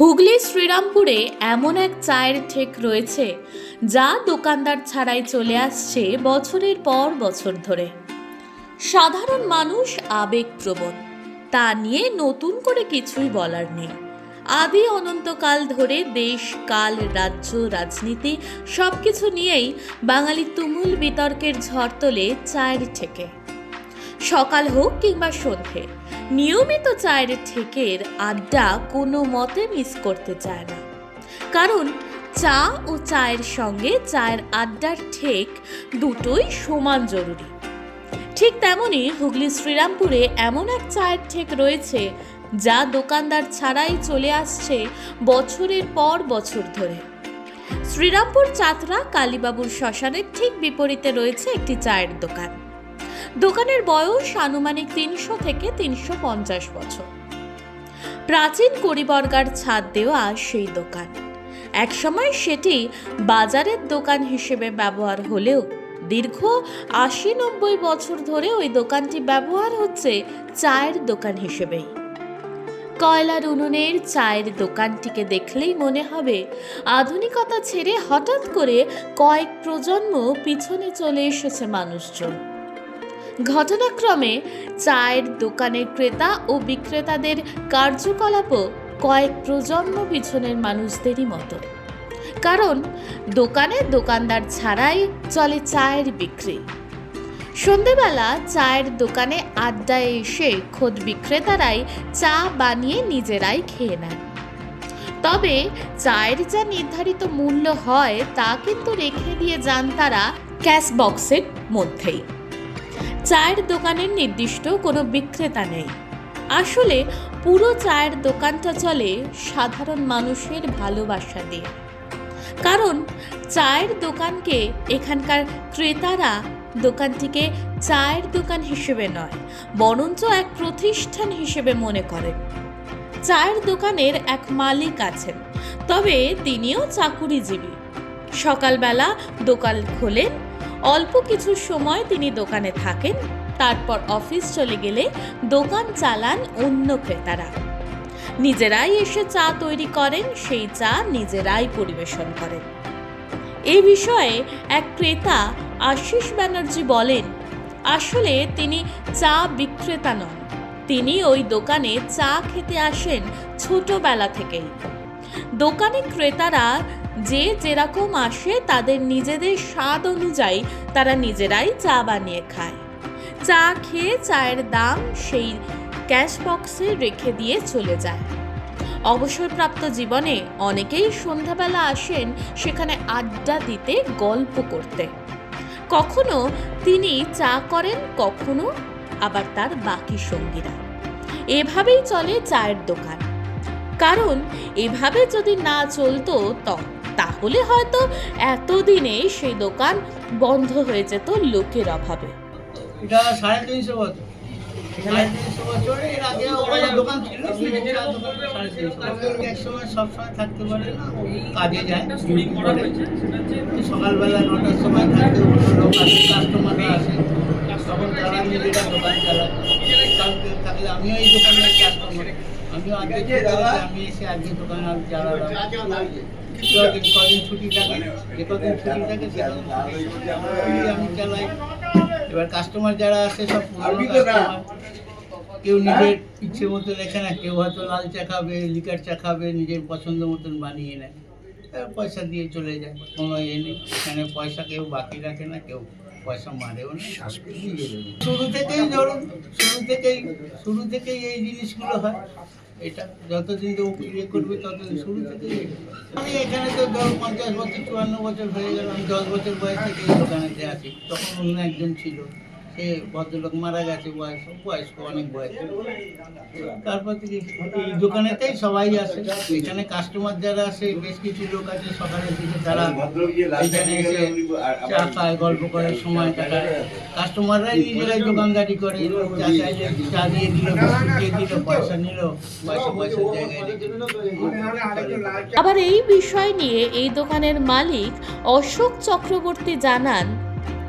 হুগলি শ্রীরামপুরে এমন এক চায়ের ঠেক রয়েছে যা দোকানদার ছাড়াই চলে আসছে বছরের পর বছর ধরে। সাধারণ মানুষ আবেগপ্রবণ। তা নিয়ে নতুন করে কিছুই বলার নেই। আদি অনন্তকাল ধরে দেশ, কাল, রাজ্য, রাজনীতি সব কিছু নিয়েই বাঙালি তুমুল বিতর্কের ঝড় তোলে চায়ের ঠেকে। সকাল হোক কিংবা সন্ধে। নিয়মিত চায়ের ঠেকের আড্ডা কোনো মতে মিস করতে চায় না। কারণ চা ও চায়ের সঙ্গে চায়ের আড্ডার ঠেক দুটোই সমান জরুরি। ঠিক তেমনই হুগলি শ্রীরামপুরে এমন এক চায়ের ঠেক রয়েছে যা দোকানদার ছাড়াই চলে আসছে বছরের পর বছর ধরে। শ্রীরামপুর চাতরা কালীবাবুর শ্মশানের ঠিক বিপরীতে রয়েছে একটি চায়ের দোকান। দোকানের বয়স আনুমানিক তিনশো থেকে তিনশো পঞ্চাশ বছর। প্রাচীন করিবর্গার ছাদ দেওয়া সেই দোকান। একসময় সেটি বাজারের দোকান হিসেবে ব্যবহার হলেও দীর্ঘ আশি নব্বই বছর ধরে ওই দোকানটি ব্যবহার হচ্ছে চায়ের দোকান হিসেবেই। কয়লার উনুনের চায়ের দোকানটিকে দেখলেই মনে হবে আধুনিকতা ছেড়ে হঠাৎ করে কয়েক প্রজন্ম পিছনে চলে এসেছে মানুষজন। ঘটনাক্রমে চায়ের দোকানের ক্রেতা ও বিক্রেতাদের কার্যকলাপও কয়েক প্রজন্ম পিছনের মানুষদেরই মতো। কারণ দোকানে দোকানদার ছাড়াই চলে চায়ের বিক্রি। সন্ধেবেলা চায়ের দোকানে আড্ডায় এসে খোদ বিক্রেতারাই চা বানিয়ে নিজেরাই খেয়ে নেয় তবে চায়ের যা নির্ধারিত মূল্য হয় তা কিন্তু রেখে দিয়ে যান তারা ক্যাশ বক্সের মধ্যেই। চায়ের দোকানের নির্দিষ্ট কোনো বিক্রেতা নেই। আসলে পুরো চায়ের দোকানটা চলে সাধারণ মানুষের ভালোবাসা দিয়ে। কারণ চায়ের দোকানকে এখানকার ক্রেতারা দোকানটিকে চায়ের দোকান হিসেবে নয়, বরঞ্চ এক প্রতিষ্ঠান হিসেবে মনে করেন। চায়ের দোকানের এক মালিক আছেন, তবে তিনিও চাকুরিজীবী। সকালবেলা দোকান খোলেন অল্প কিছু সময় তিনি দোকানে থাকেন, তারপর অফিস চলে গেলে দোকান চালান অন্য ক্রেতারা। নিজেরাই এসে চা তৈরি করেন, সেই চা নিজেরাই পরিবেশন করেন। এ বিষয়ে এক ক্রেতা আশিস ব্যানার্জি বলেন, আসলে তিনি চা বিক্রেতা নন। তিনি ওই দোকানে চা খেতে আসেন ছোটবেলা থেকেই। দোকানে ক্রেতারা যে যেরকম আসে তাদের নিজেদের স্বাদ অনুযায়ী তারা নিজেরাই চা বানিয়ে খায়। চা খেয়ে চায়ের দাম সেই ক্যাশ বক্সে রেখে দিয়ে চলে যায়। অবসরপ্রাপ্ত জীবনে অনেকেই সন্ধ্যাবেলা আসেন সেখানে আড্ডা দিতে, গল্প করতে। কখনো তিনি চা করেন, কখনো আবার তার বাকি সঙ্গীরা। এভাবেই চলে চায়ের দোকান। কারণ এভাবে যদি না চলতো ত- তাহলে হয়তো এতদিনে সেই দোকান বন্ধ হয়ে যেত লোকের অভাবে। এটা সাড়ে তিনশো বছর। সাড়ে তিনশো বছর আগে দোকান ছিল এক সময় সবসময় থাকতে পারে না কাজে যায়। সকালবেলা নটার সময় থাকতে কোনো লোক আসে কাস্টমাররা আসে। তখন তারা নিজেরা দোকান চালায়। থাকলে আমিও এই দোকানের কাস্টমার আমিও আজকে আমি এসে আজকে দোকান চালালাম। কদিন ছুটি থাকে যে কদিন ছুটি থাকে সে কদিন আমি চালাই। এবার কাস্টমার যারা আসে সব কেউ নিজের ইচ্ছে মতো লেখে না কেউ হয়তো লাল চা খাবে লিকার চা খাবে নিজের পছন্দ মতন বানিয়ে নেয়। এবার পয়সা দিয়ে চলে যায়। কোনো ইয়ে নেই। এখানে পয়সা কেউ বাকি রাখে না কেউ পয়সা মারেও না। শুরু থেকেই ধরুন শুরু থেকেই শুরু থেকেই এই জিনিসগুলো হয়। এটা যতদিন তো ইয়ে করবে, ততদিন শুরু থেকে আমি এখানে তো ধরো পঞ্চাশ বছর, চুয়ান্ন বছর হয়ে গেল, আমি দশ বছর বয়স থেকে এই দোকানেতে আছি। তখন অন্য একজন ছিল। সে ভদ্রলোক মারা গেছে বয়স বয়স্ক অনেক বয়স। তারপর থেকে এই দোকানেতেই সবাই আসে এখানে কাস্টমার যারা আসে বেশ কিছু লোক আছে সকালের দিকে তারা এখানে এসে চা খায় গল্প করে সময় কাটায়। কাস্টমাররাই নিজেরাই দোকানদারি করে চা চাইলে চা দিয়ে দিল দিয়ে দিল পয়সা নিল পয়সা পয়সার জায়গায় রেখে আবার এই বিষয় নিয়ে এই দোকানের মালিক অশোক চক্রবর্তী জানান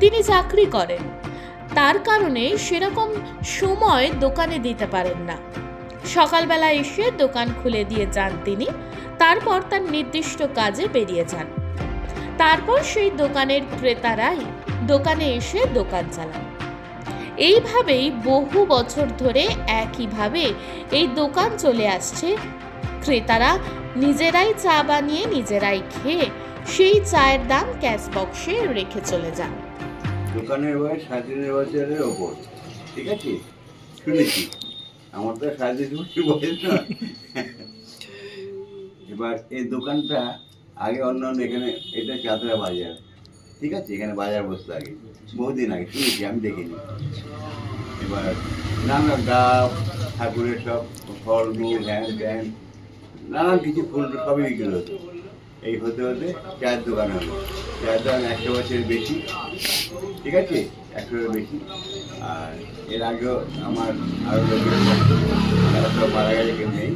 তিনি চাকরি করেন। তার কারণে সেরকম সময় দোকানে দিতে পারেন না। সকালবেলা এসে দোকান খুলে দিয়ে যান তিনি, তারপর তার নির্দিষ্ট কাজে বেরিয়ে যান। তারপর সেই দোকানের ক্রেতারাই দোকানে এসে দোকান চালান। এইভাবেই বহু বছর ধরে একইভাবে এই দোকান চলে আসছে। ক্রেতারা নিজেরাই চা বানিয়ে নিজেরাই খেয়ে সেই চায়ের দাম ক্যাশ বক্সে রেখে চলে যান। দোকানের বয়স সাড়ে তিন বছরের ওপর, ঠিক আছে? শুনেছি। আমার তো সাড়ে তিন বছর এবার এই দোকানটা আগে অন্য অন্য এখানে, এটা চাতরা বাজার, ঠিক আছে? এখানে বাজার বসতে আগে, বহুদিন আগে, শুনেছি, আমি দেখিনি। এবার নানা ডাব, ঠাকুরের সব ফল, মূল, হ্যান ত্যান, নানান কিছু ফুল সবই বিক্রি হতো। এই হতে হতে চায়ের দোকান হলো। চায়ের দোকান একশো বছরের বেশি। ঠিক আছে? একশোর বেশি। আর এর আগেও আমার আরও লোকের তারা সব মারা গেছে কেউ নেই।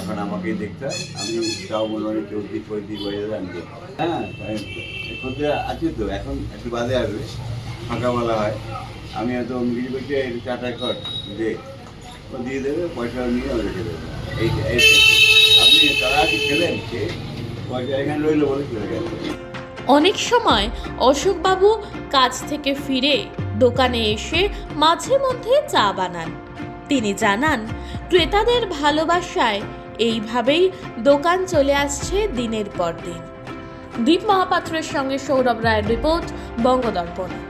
এখন আমাকেই দেখতে আমি তাও মোটামুটি চৌত্রিশ পঁয়ত্রিশ বছর জানতো হ্যাঁ করতে আছে তো। এখন একটু বাদে আসবে। ফাঁকা বলা হয়। আমি হয়তো করছি এই চাটা কর দে। ও দিয়ে দেবে পয়সা নিয়ে আমি রেখে দেবে। এই এই আপনি তারা কি খেলেন? সে পয়সা এখানে রইল বলে চলে গেছে। অনেক সময় অশোকবাবু কাজ থেকে ফিরে দোকানে এসে মাঝে মধ্যে চা বানান। তিনি জানান, ক্রেতাদের ভালোবাসায় এইভাবেই দোকান চলে আসছে দিনের পর দিন। দীপ মহাপাত্রের সঙ্গে সৌরভ রায়ের রিপোর্ট, বঙ্গদর্পণ।